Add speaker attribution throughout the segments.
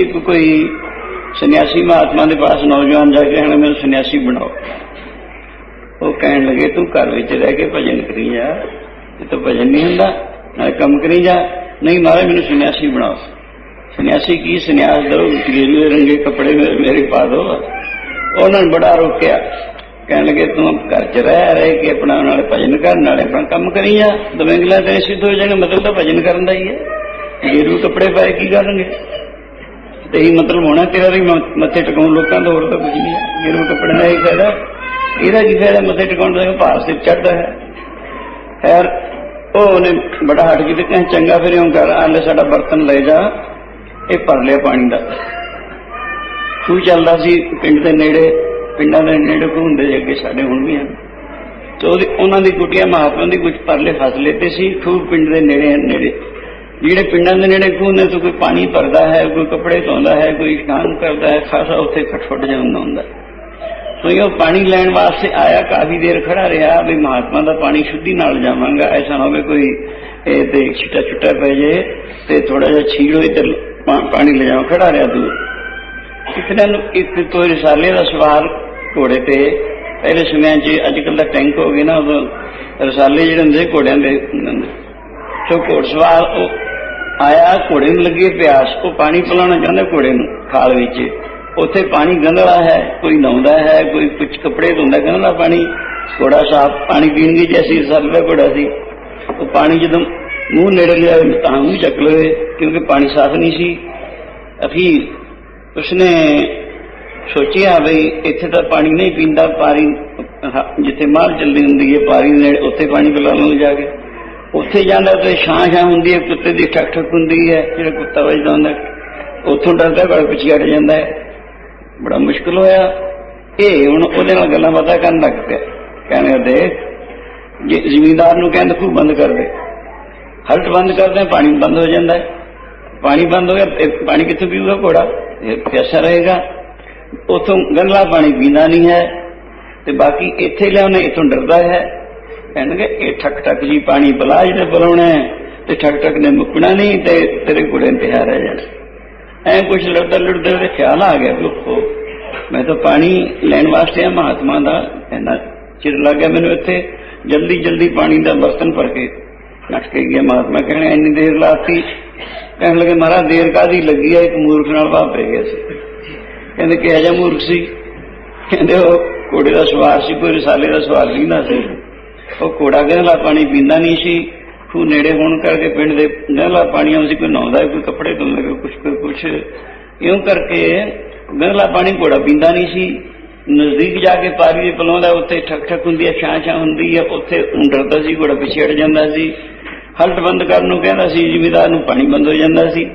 Speaker 1: ਇੱਕ ਕੋਈ ਸੰਨਿਆਸੀ ਮਹਾਤਮਾ ਦੇ ਪਾਸ ਨੌਜਵਾਨ ਜਾ ਕੇ ਕਹਿੰਦਾ ਮੈਨੂੰ ਸੰਨਿਆਸੀ ਬਣਾਓ। ਉਹ ਕਹਿਣ ਲੱਗੇ, ਤੂੰ ਘਰ ਵਿੱਚ ਰਹਿ ਕੇ ਭਜਨ ਕਰੀ ਜਾ। ਇਹ ਤਾਂ ਭਜਨ ਨਹੀਂ ਹੁੰਦਾ, ਨਾਲੇ ਕੰਮ ਕਰੀ ਜਾ। ਨਹੀਂ ਮਹਾਰਾਜ, ਮੈਨੂੰ ਸੰਨਿਆਸੀ ਬਣਾਓ। ਸੰਨਿਆਸੀ ਕੀ ਸੰਨਿਆਸ ਦੋ ਗੇਰੂਏ ਰੰਗੇ ਕੱਪੜੇ ਮੇਰੇ ਪਾ ਦੋ। ਉਹਨਾਂ ਨੇ ਬੜਾ ਰੋਕਿਆ। ਕਹਿਣ ਲੱਗੇ, ਤੂੰ ਘਰ ਚ ਰਹਿ ਰਹਿ ਕੇ ਆਪਣਾ ਨਾਲੇ ਭਜਨ ਕਰਨ ਨਾਲੇ ਆਪਣਾ ਕੰਮ ਕਰੀ ਜਾ। ਦਵੇਂਗਲਾ ਤੇਰੇ ਸਿੱਧ ਹੋ ਜਾਣਗੇ, ਮਤਲਬ ਤਾਂ ਭਜਨ ਕਰਨ ਦਾ ਹੀ ਹੈ। ਗੇਰੂ ਕੱਪੜੇ ਪਾਏ, ਕੀ ਕਰਨਗੇ? ਤੇ ਇਹ ਮਤਲਬ ਹੋਣਾ ਤੇਰਾ ਵੀ ਮੱਥੇ ਟਿਕਾਉਣ ਲੋਕਾਂ ਦਾ ਹੋਰ ਤਾਂ ਕੁਝ ਨਹੀਂ ਹੈ। ਗੇਰੂ ਕੱਪੜੇ ਦਾ ਇਹ ਫਾਇਦਾ ਇਹਦਾ ਕੀ ਫਾਇਦਾ? ਮੱਥੇ ਟਿਕਾਉਣ ਦਾ ਭਾਰ ਸਿਰ ਚੜਦਾ ਹੈ। ਖੈਰ, ਉਹ ਉਹਨੇ ਬੜਾ ਹਟ ਕੇ ਤੇ ਕਹਿੰਦਾ, ਚੰਗਾ ਫਿਰ ਇਉਂ ਕਰ ਆਲੇ ਸਾਡਾ ਬਰਤਨ ਲੈ ਜਾ, ਇਹ ਭਰ ਲਿਆ ਪਾਣੀ ਦਾ। ਖੂਹ ਚੱਲਦਾ ਸੀ, ਪਿੰਡ ਦੇ ਨੇੜੇ, ਪਿੰਡਾਂ ਦੇ ਨੇੜੇ ਖੂਹ ਹੁੰਦੇ ਸੀ, ਅੱਗੇ ਸਾਡੇ ਹੁਣ ਵੀ ਹਨ। ਤੇ ਉਹਦੀ, ਉਹਨਾਂ ਦੀ ਕੁਟੀਆਂ ਮਹਾਤਮਾ ਦੀ ਕੁਝ ਪਰਲੇ ਫਸਲੇ ਤੇ ਸੀ, ਖੂਹ ਪਿੰਡ ਦੇ ਨੇੜੇ ਨੇੜੇ। ਜਿਹੜੇ ਪਿੰਡਾਂ ਦੇ ਨੇੜੇ ਖੂਹ ਤੋਂ ਕੋਈ ਪਾਣੀ ਭਰਦਾ ਹੈ, ਕੋਈ ਕੱਪੜੇ ਧੋਂਦਾ ਹੈ, ਕੋਈ ਇਸ਼ਨਾਨ ਕਰਦਾ ਹੈ, ਖਾਸਾ ਉੱਥੇ ਖਟਫਟ ਜਾਂਦਾ ਹੁੰਦਾ ਕੋਈ ਉਹ ਪਾਣੀ ਲੈਣ ਵਾਸਤੇ ਆਇਆ, ਕਾਫੀ ਦੇਰ ਖੜਾ ਰਿਹਾ, ਵੀ ਮਹਾਤਮਾ ਦਾ ਪਾਣੀ ਸ਼ੁੱਧੀ ਨਾਲ ਜਾਵਾਂਗਾ, ਐਸਾ ਹੋਵੇ ਕੋਈ ਇਹ ਤੇ ਛਿੱਟਾ ਛੁੱਟਾ ਪੈ ਜੇ ਤੇ ਥੋੜਾ ਜਿਹਾ ਛੀੜੋ ਇੱਧਰ ਪਾ- ਪਾਣੀ ਲੈ ਜਾਵਾਂ ਖੜਾ ਰਿਹਾ ਤੂੰ ਕਿਤਨੇ ਇੱਕ ਤੋਂ ਰਸਾਲੇ ਦਾ ਸਵਾਲ ਘੋੜੇ ਤੇ, ਪਹਿਲੇ ਸਮਿਆਂ 'ਚ ਅੱਜ ਕੱਲ੍ਹ ਦਾ ਟੈਂਕ ਹੋ ਗਏ ਨਾ, ਉਦੋਂ ਰਸਾਲੇ ਜਿਹੜੇ ਹੁੰਦੇ ਘੋੜਿਆਂ ਦੇ ਹੁੰਦੇ ਨੇ। ਸੋ ਘੋੜਸਵਾਰ ਉਹ ਆਇਆ, ਘੋੜੇ ਨੂੰ ਲੱਗੀ ਪਿਆਸ, ਉਹ ਪਾਣੀ ਪਿਲਾਉਣਾ ਚਾਹੁੰਦਾ ਘੋੜੇ ਨੂੰ, ਖਾਲ ਵਿੱਚ। ਉੱਥੇ ਪਾਣੀ ਗੰਧਲਾ ਹੈ, ਕੋਈ ਨਹਾਉਂਦਾ ਹੈ, ਕੋਈ ਕੁਝ ਕੱਪੜੇ ਧੋਂਦਾ ਗੰਧਲਾ ਪਾਣੀ। ਘੋੜਾ ਸਾਫ਼ ਪਾਣੀ ਪੀਣ ਦੀ ਜੈਸੀ ਰਸਾਲੇ ਦਾ ਘੋੜਾ ਸੀ। ਉਹ ਪਾਣੀ ਜਦੋਂ ਮੂੰਹ ਨੇੜੇ ਲਿਆ, ਤਾਂ ਮੂੰਹ ਚੱਕ ਲਵੇ, ਕਿਉਂਕਿ ਪਾਣੀ ਸਾਫ਼ ਨਹੀਂ ਸੀ। ਅਖੀਰ ਉਸਨੇ ਸੋਚਿਆ ਵੀ ਇੱਥੇ ਤਾਂ ਪਾਣੀ ਨਹੀਂ ਪੀਂਦਾ, ਪਾਰੀ ਹ- ਜਿੱਥੇ ਮਾਰ ਚੱਲਦੀ ਹੁੰਦੀ ਹੈ, ਪਾਰੀ ਨੇੜੇ ਉੱਥੇ ਪਾਣੀ ਪਿਲਾ ਲਵਾਂ ਜਾ ਕੇ। ਉੱਥੇ ਜਾਂਦਾ ਤੇ ਛਾਂ ਛਾਂ ਹੁੰਦੀ ਹੈ, ਕੁੱਤੇ ਦੀ ਠਕ ਠਕ ਹੁੰਦੀ ਹੈ, ਜਿਹੜਾ ਕੁੱਤਾ ਵੱਜਦਾ ਹੁੰਦਾ ਉੱਥੋਂ ਡਰਦਾ ਬੜਾ ਪਿੱਛੇ ਹਟ ਜਾਂਦਾ ਹੈ। ਬੜਾ ਮੁਸ਼ਕਲ ਹੋਇਆ। ਇਹ ਹੁਣ ਉਹਦੇ ਨਾਲ ਗੱਲਾਂ ਬਾਤਾਂ ਕਰਨ ਲੱਗ ਪਿਆ। ਕਹਿੰਦੇ ਦੇਖ, ਜੇ ਜ਼ਿਮੀਂਦਾਰ ਨੂੰ ਕਹਿੰਦੇ ਖੂਹ ਬੰਦ ਕਰ ਦੇ। ਹਲਟ ਬੰਦ ਕਰਦੇ ਪਾਣੀ ਬੰਦ ਹੋ ਜਾਂਦਾ ਹੈ। ਪਾਣੀ ਬੰਦ ਹੋ ਗਿਆ ਇਹ ਪਾਣੀ ਕਿੱਥੋਂ ਪੀਊਗਾ ਘੋੜਾ? ਇਹ ਪਿਆਸਾ ਰਹੇਗਾ। ਉਥੋਂ ਗੰਦਲਾ ਪਾਣੀ ਪੀਂਦਾ ਨਹੀਂ ਹੈ। ਤੇ ਬਾਕੀ ਇੱਥੇ ਲਿਆਉਣੇ, ਇਥੋਂ ਡਰਦਾ ਹੈ। ਕਹਿਣਗੇ, ਇਹ ਠਕ ਠਕ ਜੀ ਪਾਣੀ ਬਲਾ ਜਿਹੜੇ ਬੁਲਾਉਣਾ ਤੇ ਠਕ ਠਕ ਨੇ ਮੁੱਕਣਾ ਨਹੀਂ ਤੇ ਤੇਰੇ ਘੋੜੇ ਤੇ ਰਹਿ ਜਾਣਾ ਐ ਕੁਛ ਲੜਦਾ ਲੜਦਾ ਉਹਦੇ ਖਿਆਲ ਆ ਗਿਆ ਵੀ ਮੈਂ ਤਾਂ ਪਾਣੀ ਲੈਣ ਵਾਸਤੇ ਆ, ਮਹਾਤਮਾ ਦਾ ਇੰਨਾ ਚਿਰ ਲੱਗ ਗਿਆ ਮੈਨੂੰ ਇੱਥੇ। ਜਲਦੀ ਜਲਦੀ ਪਾਣੀ ਦਾ ਬਰਤਨ ਭਰ ਕੇ ਨੱਠ ਕੇ ਗਿਆ ਮਹਾਤਮਾ ਕਹਿੰਦੇ ਇੰਨੀ ਦੇਰ ਲਾਤੀ। ਕਹਿਣ ਲੱਗੇ, ਮਹਾਰਾਜ, ਦੇਰ ਕਾਦੀ ਲੱਗੀ ਆ? ਇੱਕ ਮੂਰਖ ਨਾਲ ਵਾਪਰੇ ਗਿਆ ਸੀ। ਕਹਿੰਦੇ ਕਿ ਅਜਾ ਮੂਰਖ ਸੀ? ਕਹਿੰਦੇ, ਉਹ ਘੋੜੇ ਦਾ ਸਵਾਰ ਸੀ, ਕੋਈ ਰਸਾਲੇ ਦਾ ਸਵਾਰ ਨਹੀਂ ਨਾ ਸੀ। ਉਹ ਘੋੜਾ ਗਹਿਲਾ ਪਾਣੀ ਪੀਂਦਾ ਨਹੀਂ ਸੀ, ਖੂਹ ਨੇੜੇ ਹੋਣ ਕਰਕੇ ਪਿੰਡ ਦੇ ਗਹਿਲਾ ਪਾਣੀ ਸੀ, ਕੋਈ ਨਹਾਉਂਦਾ ਕੋਈ ਕੱਪੜੇ ਧੋਂਦਾ ਕੋਈ ਕੁਛ ਕੋਈ ਕੁਛ। ਇਉਂ ਕਰਕੇ ਗਹਿਲਾ ਪਾਣੀ ਘੋੜਾ ਪੀਂਦਾ ਨਹੀਂ ਸੀ। ਨਜ਼ਦੀਕ ਜਾ ਕੇ ਪਾਰੀ ਦੇ ਪਲਾਉਂਦਾ ਉੱਥੇ ਠਕ ਠਕ ਹੁੰਦੀ ਹੈ, ਛਾਂ ਛਾਂ ਹੁੰਦੀ ਹੈ, ਉੱਥੇ ਊਂ ਡਰਦਾ ਸੀ, ਘੋੜਾ ਪਿੱਛੇ ਹਟ ਜਾਂਦਾ ਸੀ। ਹਲਟ ਬੰਦ ਕਰਨ ਨੂੰ ਕਹਿੰਦਾ ਸੀ, ਜ਼ਿਮੀਦਾਰ ਨੂੰ ਪਾਣੀ ਬੰਦ ਹੋ ਜਾਂਦਾ ਸੀ।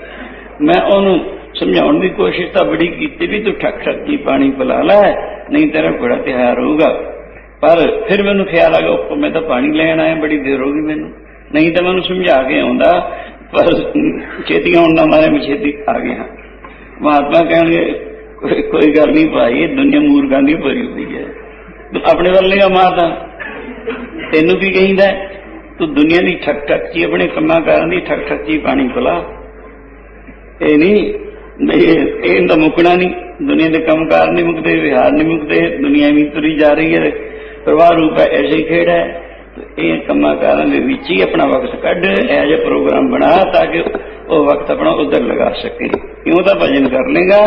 Speaker 1: ਮੈਂ ਉਹਨੂੰ ਸਮਝਾਉਣ ਦੀ ਕੋਸ਼ਿਸ਼ ਤਾਂ ਬੜੀ ਕੀਤੀ ਵੀ ਤੂੰ ਠੱਕ ਠੱਕ ਜੀ ਪਾਣੀ ਪਿਲਾ ਲੈ, ਨਹੀਂ ਤੇਰਾ ਘੋੜਾ ਤਿਆਰ ਹੋਊਗਾ। ਪਰ ਫਿਰ ਮੈਨੂੰ ਖਿਆਲ ਆ ਗਿਆ ਉਹ ਮੈਂ ਤਾਂ ਪਾਣੀ ਲੈਣ ਆਇਆ, ਬੜੀ ਦੇਰ ਹੋ ਗਈ ਮੈਨੂੰ। ਨਹੀਂ ਤਾਂ ਮੈਨੂੰ ਸਮਝਾ ਕੇ ਆਉਂਦਾ, ਪਰ ਛੇਤੀ ਆਉਣ ਦਾ ਮੈਂ ਛੇਤੀ ਆ ਗਿਆ। ਮਹਾਤਮਾ ਕਹਿਣਗੇ, ਕੋਈ ਗੱਲ ਨਹੀਂ ਭਾਈ, ਇਹ ਦੁਨੀਆ ਮੂਰਖਾਂ ਦੀ ਭਰੀ ਹੋਈ ਹੈ। ਆਪਣੇ ਵੱਲ ਨਹੀਂ ਮਾਰਦਾ ਤੈਨੂੰ ਕੀ ਕਹਿੰਦਾ? ਤੂੰ ਦੁਨੀਆ ਦੀ ਠੱਕ ਠੱਕ ਜੀ, ਆਪਣੇ ਕੰਮਾਂ ਕਾਰਾਂ ਦੀ ਠੱਕ ਠੱਕ ਜੀ, ਪਾਣੀ ਪਿਲਾ। ਇਹ ਨਹੀਂ ਨਹੀਂ, ਇਹ ਇਹ ਤਾਂ ਮੁੱਕਣਾ ਨਹੀਂ। ਦੁਨੀਆ ਦੇ ਕੰਮਕਾਰ ਨਹੀਂ ਮੁੱਕਦੇ, ਵਿਹਾਰ ਨਹੀਂ ਮੁੱਕਦੇ, ਦੁਨੀਆ ਵੀ ਤੁਰੀ ਜਾ ਰਹੀ ਹੈ। ਪ੍ਰਵਾਹ ਰੂਪ ਹੈ ਐਸੇ ਹੀ ਖੇਡ ਹੈ ਇਹ ਕੰਮਾਂ ਕਾਰਾਂ ਦੇ ਵਿੱਚ ਹੀ ਆਪਣਾ ਵਕਤ ਕੱਢ, ਇਹ ਜਿਹਾ ਪ੍ਰੋਗਰਾਮ ਬਣਾ ਤਾਂ ਕਿ ਉਹ ਵਕਤ ਆਪਣਾ ਉਧਰ ਲਗਾ ਸਕੇ। ਕਿਉਂ ਤਾਂ ਭਜਨ ਕਰ ਲੇਗਾ,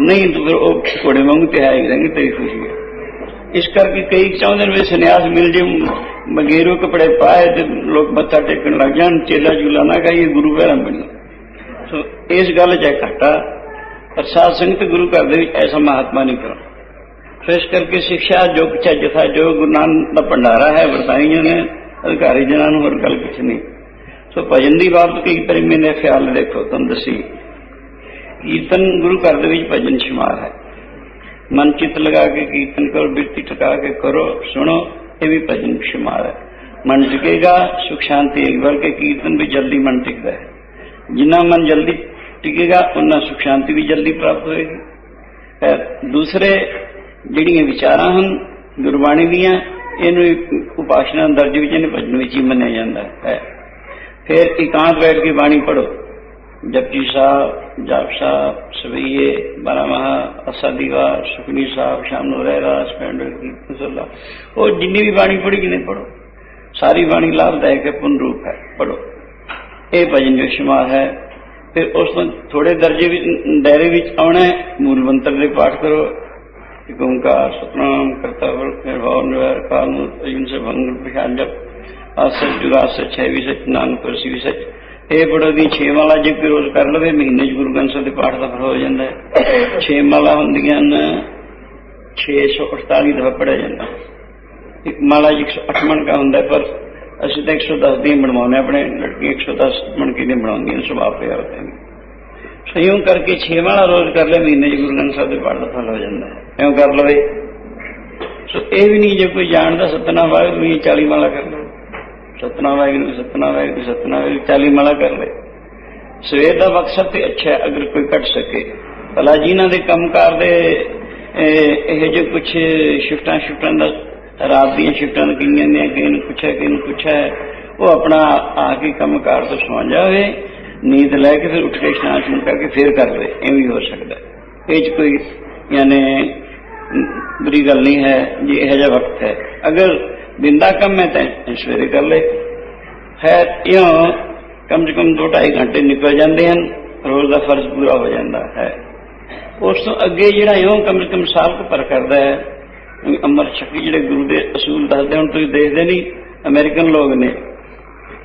Speaker 1: ਨਹੀਂ ਤਾਂ ਫਿਰ ਉਹ ਘੋੜੇ ਵਾਂਗੂ ਤੇ ਆਈ ਰਹਿਣਗੇ ਤੇਰੀ ਖੁਸ਼ੀ ਹੈ ਇਸ ਕਰਕੇ ਕਈ ਚਾਹੁੰਦੇ ਨੇ ਵੀ ਸੰਨਿਆਸ ਮਿਲ ਜੇ, ਬਗੈਰੋ ਕੱਪੜੇ ਪਾਏ ਤੇ ਲੋਕ ਮੱਥਾ ਟੇਕਣ ਲੱਗ ਜਾਣ, ਚੇਲਾ ਜੂਲਾ ਨਾ ਕਹੀਏ ਗੁਰੂ ਘਰਾਂ ਬਣੀ। ਸੋ ਇਸ ਗੱਲ 'ਚ ਇਹ ਘਾਟਾ, ਪਰ ਸਾਧ ਸੰਗਤ ਗੁਰੂ ਘਰ ਦੇ ਵਿੱਚ ਐਸਾ ਮਹਾਤਮਾ ਨਹੀਂ ਕਰੋ ਸੋ ਇਸ ਕਰਕੇ ਸਿੱਖਿਆ ਜੋ ਕੁਛ ਹੈ, ਜਥਾ ਜੋ ਗੁਰੂ ਨਾਨਕ ਦਾ ਭੰਡਾਰਾ ਹੈ, ਵਰਤਾਈਆਂ ਨੇ, ਅਧਿਕਾਰੀ ਜਨਾਂ ਨੂੰ ਹੋਰ ਗੱਲ ਕੁਛ ਨਹੀਂ। ਸੋ ਭਜਨ ਦੀ ਬਾਬਤ ਕਈ ਵਾਰੀ ਮੈਨੇ ਖਿਆਲ ਦੇਖੋ, ਤੁਹਾਨੂੰ ਦੱਸੀ। ਕੀਰਤਨ ਗੁਰੂ ਘਰ ਦੇ ਵਿੱਚ ਭਜਨ ਸ਼ਮਾਰ ਹੈ। ਮਨ ਚਿੱਤ ਲਗਾ ਕੇ ਕੀਰਤਨ ਕਰੋ, ਬਿਰਤੀ ਟਿਕਾ ਕੇ ਕਰੋ, ਸੁਣੋ, ਇਹ ਵੀ ਭਜਨ ਸ਼ਮਾਰ ਹੈ। ਮਨ ਟਿਕੇਗਾ, ਸੁਖ ਸ਼ਾਂਤੀ ਇੱਕ ਵਾਰ ਕੇ ਕੀਰਤਨ ਵੀ ਜਲਦੀ ਮਨ ਟਿਕਦਾ ਹੈ। ਜਿੰਨਾ ਮਨ ਜਲਦੀ ਟਿਕੇਗਾ ਉਹਨਾਂ ਸੁਖ ਸ਼ਾਂਤੀ ਵੀ ਜਲਦੀ ਪ੍ਰਾਪਤ ਹੋਏਗੀ। ਦੂਸਰੇ ਜਿਹੜੀਆਂ ਵਿਚਾਰਾਂ ਹਨ, ਗੁਰਬਾਣੀ ਦੀਆਂ, ਇਹਨੂੰ ਉਪਾਸ਼ਨਾ ਦਰਜ ਵਿੱਚ ਇਹਨੂੰ ਭਜਨ ਵਿੱਚ ਹੀ ਮੰਨਿਆ ਜਾਂਦਾ ਹੈ। ਫਿਰ ਇਕਾਂਤ ਬੈਠ ਕੇ ਬਾਣੀ ਪੜੋ ਜਪਜੀ ਸਾਹਿਬ, ਜਾਪ ਸਾਹਿਬ, ਸਵਈਏ, ਬਾਰਾਮਹਾ ਅਸਾਦੀਵਾ ਸੁਖਨੀ ਸਾਹਿਬ ਸ਼ਾਮ ਨੂੰ ਰਹਿਰਾ ਸਪੈਂਡਰ ਕੀਰਤਨ ਸੱਲਾ ਉਹ ਜਿੰਨੀ ਵੀ ਬਾਣੀ ਪੜ੍ਹੀ ਕਿਨੇ ਪੜੋ ਸਾਰੀ ਬਾਣੀ ਲਾਭਦਾਇਕ ਹੈ ਪੁੰਨ ਰੂਪ ਹੈ ਪੜੋ ਇਹ ਭਜਨ ਜੋ ਸ਼ਮਾਰ ਹੈ, ਫਿਰ ਉਸ ਤੋਂ ਥੋੜੇ ਦਰਜੇ ਵਿੱਚ ਦਾਇਰੇ ਵਿੱਚ ਆਉਣਾ ਹੈ, ਮੂਲ ਮੰਤਰ ਦੇ ਪਾਠ ਕਰੋ। ਇੱਕ ਓੰਕਾਰ ਸਤਨਾਮ ਕਰਤਾ ਵਰਤ ਨਿਰਭਉ ਨਿਰਵੈਰ ਕਾਲ ਮੂਰਤ ਅਜੂਨ ਸੇ ਭੰਗ ਪਛਾਨ ਜਪ ਆਸਰ ਜੁਗਾ ਸੱਚ ਹੈ ਵੀ ਸੱਚ ਨਾਨਕ ਪਰਸੀ ਸੱਚ ਇਹ ਪੜੋ ਦੀ ਛੇ ਮਾਲਾ ਜੇ ਕੋਈ ਰੋਜ਼ ਕਰ ਲਵੇ ਮਹੀਨੇ ਚ ਗੁਰੂ ਗ੍ਰੰਥ ਸਾਹਿਬ ਦੇ ਪਾਠ ਦਾ ਫਲ ਹੋ ਜਾਂਦਾ ਹੈ। ਛੇ ਮਾਲਾ ਹੁੰਦੀਆਂ ਨੇ 648 ਦਫਾ ਪੜਿਆ ਜਾਂਦਾ ਇੱਕ ਮਾਲਾ ਜੀ 108 ਮਣ ਕਾ ਹੁੰਦਾ ਪਰ ਅਸੀਂ ਤਾਂ 110 ਦੀ ਬਣਵਾਉਂਦੇ ਹਾਂ, ਆਪਣੇ ਲੜਕੀਆਂ 110 ਮਣ ਕੀ ਦੀ ਬਣਾਉਂਦੀਆਂ ਨੇ ਸੁਭਾਅ ਪਿਆਰ ਤੇ। ਸੰਯੋਗ ਕਰਕੇ ਛੇ ਮਾਲਾ ਰੋਜ਼ ਕਰ ਲੈ ਮਹੀਨੇ ਚ ਗੁਰੂ ਗ੍ਰੰਥ ਸਾਹਿਬ ਦੇ ਪਾਠ ਦਾ ਫਲ ਹੋ ਜਾਂਦਾ। ਐਂ ਕਰ ਲਵੇ। ਸੋ ਇਹ ਵੀ ਨਹੀਂ ਜੇ ਕੋਈ ਜਾਣਦਾ ਸਤਨਾਮ ਵਾਹਿਗੁਰੂ ਜੀ 40 ਮਾਲਾ ਕਰ ਲਵੇ। ਸਤਨਾਮ ਵਾਹਿਗੁਰੂ ਸਤਨਾਮ ਵਾਹਿਗੁਰੂ ਸਤਨਾਮ ਵਾਹਿਗੁਰੂ 40 ਵਾਲਾ ਕਰ ਲੈ ਸਵੇਰ ਦਾ ਮਕਸਦ ਤੇ ਅੱਛਾ ਅਗਰ ਕੋਈ ਕੱਟ ਸਕੇ। ਭਲਾ ਜਿਨ੍ਹਾਂ ਦੇ ਕੰਮਕਾਰ ਦੇ, ਇਹ ਇਹ ਜੋ ਕੁਝ ਸ਼ਿਫਟਾਂ ਸ਼ਿਫਟਾਂ ਦਾ, ਰਾਤ ਦੀਆਂ ਸ਼ਿਫਟਾਂ ਲੱਗੀਆਂ ਨੇ ਕਿ ਇਹਨੂੰ ਪੁੱਛਿਆ ਕਿ ਇਹਨੂੰ ਪੁੱਛਿਆ ਉਹ ਆਪਣਾ ਆ ਕੇ ਕੰਮਕਾਰ ਤੋਂ ਸੌਂ ਜਾਵੇ। ਨੀਂਦ ਲੈ ਕੇ ਫਿਰ ਉੱਠ ਕੇ ਇਸ਼ਨਾਨ ਸ਼ੁਰੂ ਕਰਕੇ ਫਿਰ ਕਰ ਲਵੇ ਇਹ ਹੋ ਸਕਦਾ। ਇਹ ਚ ਕੋਈ ਯਾਨੀ ਬੁਰੀ ਗੱਲ ਨਹੀਂ ਹੈ ਜੇ ਇਹ ਜਿਹਾ ਵਕਤ ਹੈ। ਅਗਰ ਬਿੰਦਾ ਕੰਮ ਹੈ ਤਾਂ ਸਵੇਰੇ ਕਰ ਲੈ। ਹੈ ਇਉਂ ਕਮ ਸੇ ਕਮ 2.5 ਘੰਟੇ ਨਿਕਲ ਜਾਂਦੇ ਹਨ, ਰੋਜ਼ ਦਾ ਫਰਜ਼ ਪੂਰਾ ਹੋ ਜਾਂਦਾ ਹੈ। ਉਸ ਤੋਂ ਅੱਗੇ ਜਿਹੜਾ ਇਉਂ ਕਮ ਸੇ ਕਮ ਸਾਲ ਕੁ ਪਰ ਕਰਦਾ ਹੈ ਅਮਰ ਸ਼ਕਤੀ ਜਿਹੜੇ ਗੁਰੂ ਦੇ ਅਸੂਲ ਦੱਸਦੇ ਹੁਣ ਤੁਸੀਂ ਦੇਖਦੇ ਨਹੀਂ, ਅਮਰੀਕਨ ਲੋਕ ਨੇ,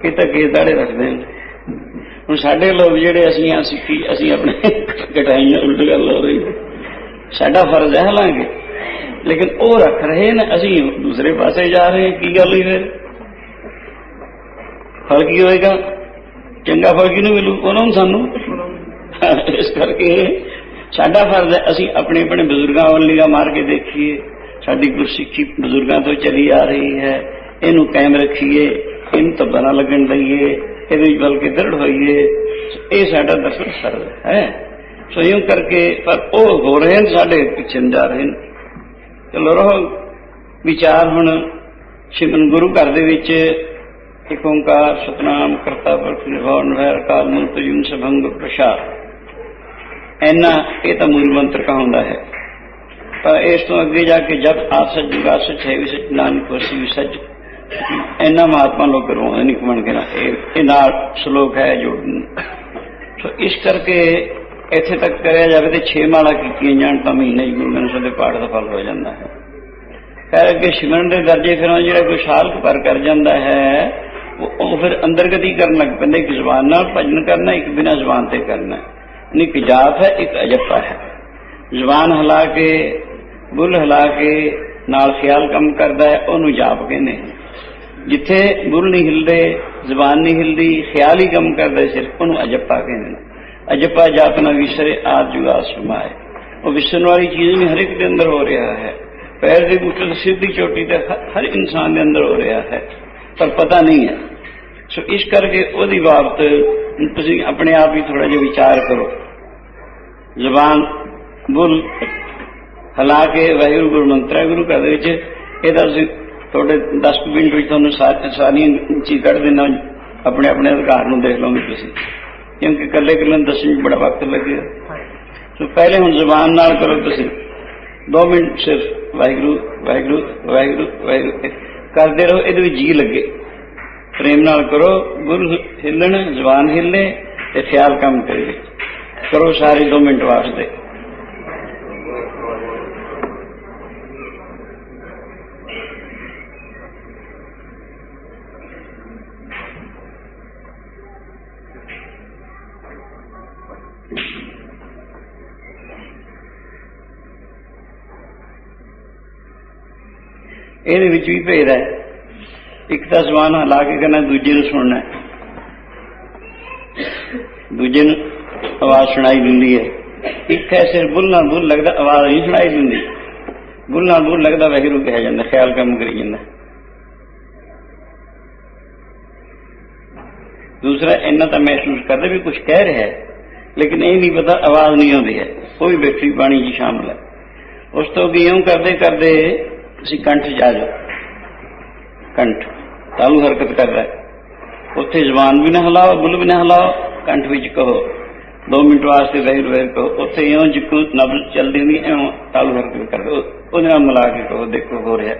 Speaker 1: ਇਹ ਤਾਂ ਕੇਸ ਦਾੜੇ ਰੱਖਦੇ ਨੇ ਹੁਣ ਸਾਡੇ ਲੋਕ ਜਿਹੜੇ ਅਸੀਂ ਆ ਸਿੱਖੀ, ਅਸੀਂ ਆਪਣੇ ਕਟਾਈਆਂ ਉਲਟ ਗੱਲ ਹੋ ਰਹੀ ਹੈ। ਸਾਡਾ ਫਰਜ਼ ਹੈ ਹਾਲਾਂਕਿ ਲੇਕਿਨ ਉਹ ਰੱਖ ਰਹੇ ਨੇ, ਅਸੀਂ ਦੂਸਰੇ ਪਾਸੇ ਜਾ ਰਹੇ ਹਾਂ, ਕੀ ਗੱਲ ਹੋਈ ਫਿਰ? ਫਲ ਕੀ ਹੋਏਗਾ? ਚੰਗਾ ਫਲ ਕਿਹਨੂੰ ਮਿਲੂ? ਉਹਨਾਂ ਨੂੰ ਸਾਨੂੰ। ਇਸ ਕਰਕੇ ਸਾਡਾ ਫਰਜ਼ ਹੈ, ਅਸੀਂ ਆਪਣੇ ਆਪਣੇ ਬਜ਼ੁਰਗਾਂ ਵੱਲ ਨਿਗਾਹ ਮਾਰ ਕੇ ਦੇਖੀਏ। ਸਾਡੀ ਗੁਰਸਿੱਖੀ ਬਜ਼ੁਰਗਾਂ ਤੋਂ ਚਲੀ ਆ ਰਹੀ ਹੈ। ਇਹਨੂੰ ਕਾਇਮ ਰੱਖੀਏ। ਇਹਨੂੰ ਤਾਂ ਬਣਾ ਲੱਗਣ ਦਈਏ। ਇਹਦੇ ਵਿੱਚ ਬਲਕਿ ਦ੍ਰਿੜ ਹੋਈਏ? ਇਹ ਸਾਡਾ ਦਰਸ਼ਨ ਫਰਜ਼ ਹੈ। ਸੋ ਇਉਂ ਕਰਕੇ ਪਰ ਉਹ ਹੋ ਰਹੇ ਨੇ, ਸਾਡੇ ਪਿੱਛੇ ਨੂੰ ਜਾ ਰਹੇ ਨੇ। ਚਲੋ ਰਹੋ। ਵਿਚਾਰ ਹੁਣ ਸ਼ਿਮਨ ਗੁਰੂ ਘਰ ਦੇ ਵਿੱਚ ਇੱਕ ਓੰਕਾਰ, ਸਤਨਾਮ, ਕਰਤਾ ਪੁਰਖ, ਨਿਰਭਉ, ਨਿਰਵੈਰ, ਅਕਾਲ ਮੂਰਤ ਜੁਨ ਸਭੰਗ, ਪ੍ਰਸਾਦ। ਐਨਾ ਇਹ ਤਾਂ ਮੂਲ ਮੰਤਰ ਕਹਾਉਂਦਾ ਹੈ। ਪਰ ਇਸ ਤੋਂ ਅੱਗੇ ਜਾ ਕੇ ਜਦ ਆਪ ਸੱਚ ਜੁਗਾ ਸੱਚ ਹੈ ਵੀ ਸੱਚ, ਨਾਨਕ ਵਸੀ ਵੀ ਸੱਚ ਇੰਨਾ ਮਹਾਤਮਾ ਲੋਕ ਕਰਵਾਉਂਦੇ ਨਹੀਂ ਕਮਣ ਕੇ ਨਾ। ਇਹ ਨਾਲ ਸ਼ਲੋਕ ਹੈ ਜੋ ਸੋ ਇਸ ਕਰਕੇ ਇੱਥੇ ਤੱਕ ਕਰਿਆ ਜਾਵੇ ਤੇ 6 ਮਾਲਾ ਕੀਤੀਆਂ ਜਾਣ ਤਾਂ ਮਹੀਨੇ ਹੀ ਗੁਰੂ ਗ੍ਰੰਥ ਸਾਹਿਬ ਦੇ ਪਾਠ ਦਾ ਫਲ ਹੋ ਜਾਂਦਾ ਹੈ। ਖੈਰ ਅੱਗੇ ਸਿਮਰਨ ਦੇ ਦਰਜੇ ਫਿਰ ਉਹ ਜਿਹੜਾ ਕੋਈ ਸਾਲ ਕੁ ਪਰ ਕਰ ਜਾਂਦਾ ਹੈ, ਉਹ ਉਹ ਫਿਰ ਅੰਦਰਗਤੀ ਕਰਨ ਲੱਗ ਪੈਂਦੇ, ਇੱਕ ਜ਼ੁਬਾਨ ਨਾਲ ਭਜਨ ਕਰਨਾ, ਇੱਕ ਬਿਨਾਂ ਜ਼ੁਬਾਨ ਤੇ ਕਰਨਾ ਨਹੀਂ, ਇੱਕ ਜਾਪ ਹੈ, ਇੱਕ ਅਜੱਪਾ ਹੈ। ਜ਼ੁਬਾਨ ਹਿਲਾ ਕੇ, ਬੁੱਲ ਹਿਲਾ ਕੇ ਨਾਲ ਖਿਆਲ ਕੰਮ ਕਰਦਾ ਹੈ, ਉਹਨੂੰ ਜਾਪ ਕਹਿੰਦੇ ਜਿੱਥੇ ਬੁੱਲ ਨਹੀਂ ਹਿਲਦੇ, ਜ਼ਬਾਨ ਨਹੀਂ ਹਿਲਦੀ, ਖਿਆਲ ਹੀ ਕੰਮ ਕਰਦਾ, ਸਿਰਫ ਉਹਨੂੰ ਅਜੱਪਾ ਕਹਿੰਦੇ ਨੇ। ਅਜੱਪਾ ਜਾਪ ਨਾ ਵਿਸਰੇ ਆਦ ਜੁਗਾ ਉਹ ਵਿਸਰਨ ਵਾਲੀ ਚੀਜ਼ ਵੀ ਹਰ ਇੱਕ ਦੇ ਅੰਦਰ ਹੋ ਰਿਹਾ ਹੈ। ਪੈਰ ਦੀ ਬੂਟੇ ਤੋਂ ਚੋਟੀ ਤੱਕ ਹਰ ਇਨਸਾਨ ਦੇ ਅੰਦਰ ਹੋ ਰਿਹਾ ਹੈ। ਪਰ ਪਤਾ ਨਹੀਂ ਹੈ। ਸੋ ਇਸ ਕਰਕੇ ਉਹਦੀ ਬਾਬਤ ਤੁਸੀਂ ਆਪਣੇ ਆਪ ਹੀ ਥੋੜਾ ਜਿਹਾ ਵਿਚਾਰ ਕਰੋ। ਜ਼ਬਾਨ ਬੁੱਲ ਹਲਾ ਕੇ ਵਾਹਿਗੁਰੂ ਗੁਰੂ ਮੰਤਰ ਹੈ, ਗੁਰੂ ਘਰ ਦੇ ਵਿੱਚ ਇਹਦਾ ਤੁਸੀਂ ਤੁਹਾਡੇ 10 ਕੁ ਮਿੰਟ ਵਿੱਚ ਤੁਹਾਨੂੰ ਸਾਰੀਆਂ ਚੀਜ਼ ਕੱਢ ਦੇਣਾ ਆਪਣੇ ਆਪਣੇ ਅਧਿਕਾਰ ਨੂੰ ਦੇਖ ਲਓਗੇ ਤੁਸੀਂ। ਕਿਉਂਕਿ ਇਕੱਲੇ ਇਕੱਲੇ ਦੱਸਣ ਵਿੱਚ ਬੜਾ ਵਕਤ ਲੱਗੇਗਾ ਸੋ ਪਹਿਲੇ ਹੁਣ ਜ਼ੁਬਾਨ ਨਾਲ ਕਰੋ ਤੁਸੀਂ। 2 ਮਿੰਟ ਸਿਰਫ। ਵਾਹਿਗੁਰੂ ਵਾਹਿਗੁਰੂ ਵਾਹਿਗੁਰੂ ਵਾਹਿਗੁਰੂ। ਕਰਦੇ ਰਹੋ, ਇਹਦੇ ਵਿੱਚ ਜੀ ਲੱਗੇ। ਪ੍ਰੇਮ ਨਾਲ ਕਰੋ। ਗੁਰੂ ਹਿੱਲਣ, ਜ਼ੁਬਾਨ ਹਿੱਲੇ ਤੇ ਖਿਆਲ ਕੰਮ ਕਰੇ ਕਰੋ ਸਾਰੇ 2 ਮਿੰਟ ਵਾਸਤੇ। ਇਹਦੇ ਵਿੱਚ ਵੀ ਭੇਦ ਹੈ। ਇੱਕ ਤਾਂ ਜ਼ਬਾਨ ਹਲਾ ਕੇ ਕਰਨਾ ਦੂਜੇ ਨੂੰ ਸੁਣਨਾ ਦੂਜੇ ਨੂੰ ਆਵਾਜ਼ ਸੁਣਾਈ ਦਿੰਦੀ ਹੈ। ਇੱਕ ਹੈ ਸਿਰ ਬੁੱਲ ਬੁੱਲ ਲੱਗਦਾ, ਆਵਾਜ਼ ਨਹੀਂ ਸੁਣਾਈ ਦਿੰਦੀ। ਬੁੱਲ ਬੁੱਲ ਲੱਗਦਾ ਵਹਿਰੂ ਕਿਹਾ ਜਾਂਦਾ, ਖਿਆਲ ਕੰਮ ਕਰੀ ਜਾਂਦਾ। ਦੂਸਰਾ, ਇੰਨਾ ਤਾਂ ਮਹਿਸੂਸ ਕਰਦਾ ਵੀ ਕੁਝ ਕਹਿ ਰਿਹਾ ਹੈ, ਲੇਕਿਨ ਇਹ ਨਹੀਂ ਪਤਾ ਆਵਾਜ਼ ਨਹੀਂ ਆਉਂਦੀ ਹੈ। ਉਹ ਵੀ ਬੈਠੀ ਬਾਣੀ ਜੀ ਸ਼ਾਮਲ ਹੈ। ਉਸ ਤੋਂ ਵੀ ਕਰਦੇ ਕਰਦੇ ਤੁਸੀਂ ਕੰਠ 'ਚ ਜਾਓ। ਕੰਠ। ਤਾਲੂ ਹਰਕਤ ਕਰ ਰਿਹਾ ਹੈ। ਉੱਥੇ ਜ਼ਬਾਨ ਵੀ ਨਾ ਹਿਲਾਓ, ਬੁੱਲ ਵੀ ਨਾ ਹਿਲਾਓ, ਕੰਠ ਵਿੱਚ ਕਹੋ। 2 ਮਿੰਟ ਵਾਸਤੇ ਰਹਿ ਵਹਿਰ ਕਹੋ। ਉੱਥੇ ਇਉਂ ਜਿੱਕੂ ਨਬਜ਼ ਚੱਲਦੀ ਨਹੀਂ ਇਉਂ ਤਾਲੂ ਹਰਕਤ ਕਰ ਉਹਦੇ ਨਾਲ ਮਿਲਾ ਕੇ ਕਹੋ, ਦੇਖੋ ਹੋ ਰਿਹਾ